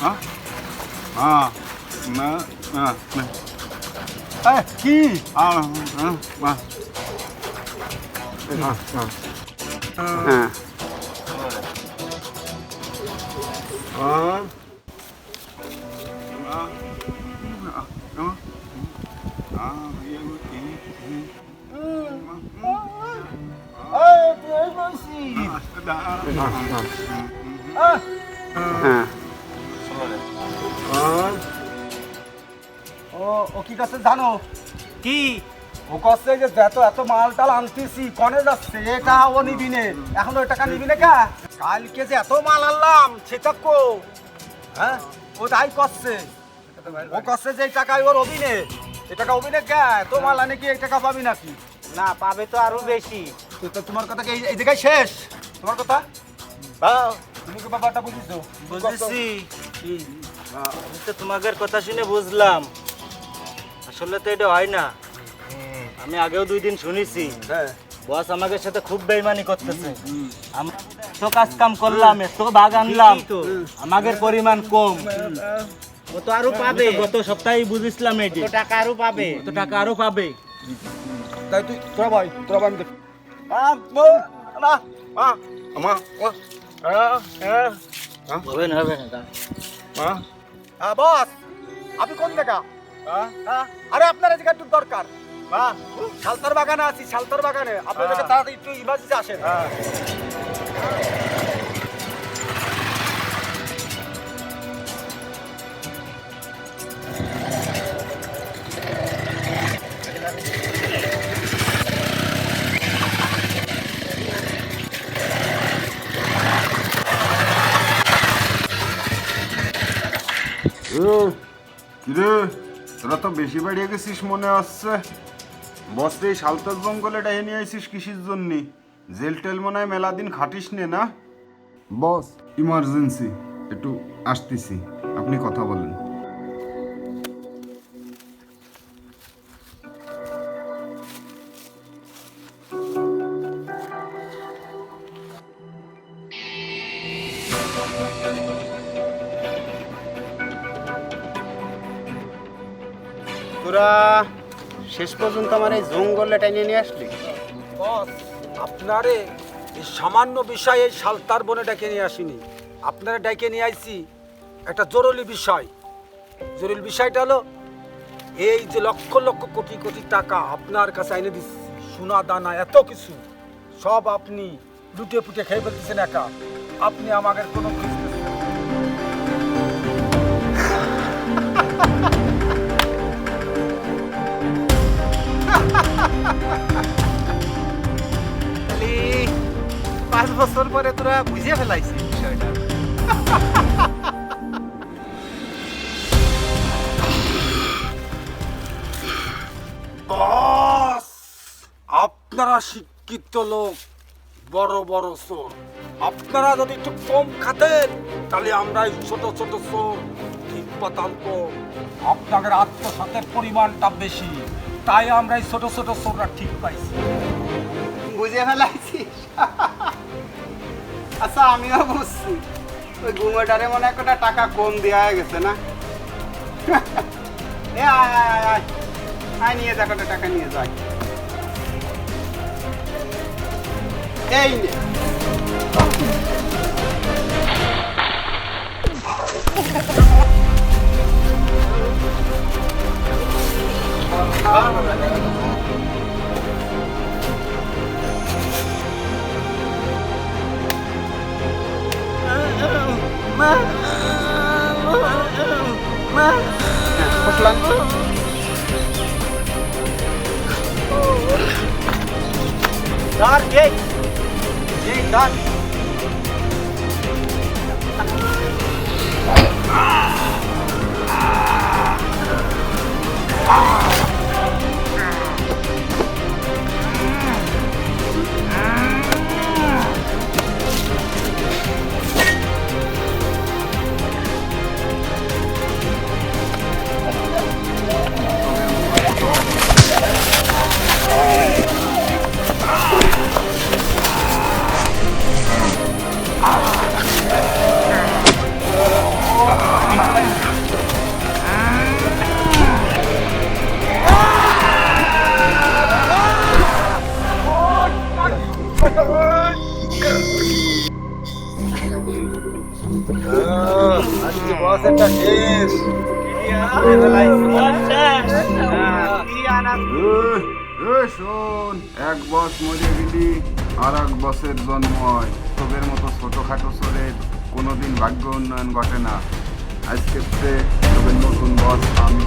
হ্যাঁ হ্যাঁ না না না এই, কি হ্যাঁ হ্যাঁ হ্যাঁ হ্যাঁ ও কি কাছে জানো? কি? ও যে যত এত মাল টাল আনতেছি কনে যাচ্ছে এটা ও নিবি নে। এখন ওই টাকা নিবি না কা? কালকে যে এত মাল আনলাম সেটা কো। হ্যাঁ? ও তাই করছে ও করছে যে ওর অভিনে এ টাকা অভিনে কে? তো মাল আনে কি এই টাকা পাবি নাকি? না পাবে তো আরও বেশি। তো তোমার কথা কি এই- জায়গায় শেষ? তোমার কথা? তুমি কি ব্যাপারটা বুঝিছো? বুঝেছি। আমি তো তোমাদের কথা শুনে বুঝলাম। আসলে তো এটা হয় না। আমি আগেও দুই দিন শুনেছি। হ্যাঁ। বস আমাদের সাথে খুব বেইমানি করতেছে। আমরা তো কাজ কাম করলাম এত ভাগ আনলাম। আমাদের পরিমাণ কম। ও তো আরও পাবে। গত সপ্তাহে বুঝেছিলাম এটি। টাকা আরও পাবে। তো টাকা আরও পাবে। তাই তুই তোরা ভাই তোরা ভাই হবে না হবে না হ্যাঁ বস আপনি কোন জায়গা? হ্যাঁ, হ্যাঁ, আরে আপনার এই জায়গা একটু দরকার। হ্যাঁ শালতার বাগানে আছি শালতার বাগানে। আপনার জায়গা তাড়াতাড়ি একটু ইমার্জেন্সি আসেন। হ্যাঁ। কিরে? তোরা তো বেশি বাড়িয়ে গেছিস মনে হচ্ছে। এই সালতার জঙ্গলে ডাহে নিয়ে আইসিস কিসির জন্য? জেল টেল মনে হয় মেলা দিন খাটিস নে না? বস। ইমার্জেন্সি। একটু আসতেছি। আপনি কথা বলেন। তোরা শেষ পর্যন্ত আমার এই জঙ্গলে টাইনে নিয়ে আসলি? বস, আপনারে এই সামান্য বিষয়ে সালতার বনে ডেকে নিয়ে আসিনি। আপনারা ডেকে নিয়ে আইছি একটা জরুরি বিষয়। জরুরি বিষয়টা হলো, এই যে লক্ষ লক্ষ কোটি কোটি টাকা আপনার কাছে এনে দিচ্ছি সোনা দানা, এত কিছু, সব আপনি লুটে পুটে খেয়ে ফেলতেছেন একা। আপনি আমাদের কোনো বুঝতেছেন পাঁচ বছর পরে তোরা বুঝে ফেলাইছিস বিষয়টা। বস আপনারা শিক্ষিত লোক বড় বড় চোর। আপনারা যদি একটু কম খাতেন তাহলে আমরা এই ছোট ছোট চোর ঠিক কম আপনাদের আত্মসাতের পরিমাণটা বেশি তাই আমরা এই ছোট ছোট চোররা ঠিক পাইছি। বুঝে ফেলাইছিস? আচ্ছা আমিও বুঝছি ওই গুমেটারে মনে হয় একটা টাকা কম দেওয়া হয়ে গেছে না? এ, আয় নিয়ে যা, কটা টাকা নিয়ে যাই এই নে। বসলাম ধর এই এই ধর এই, এই শোন এক বস মরে গেলি আর এক বসের জন্ম হয় সবের মতো ছোটখাটো সরের কোনোদিন ভাগ্য উন্নয়ন ঘটে না আজকে তোদের নতুন বস আমি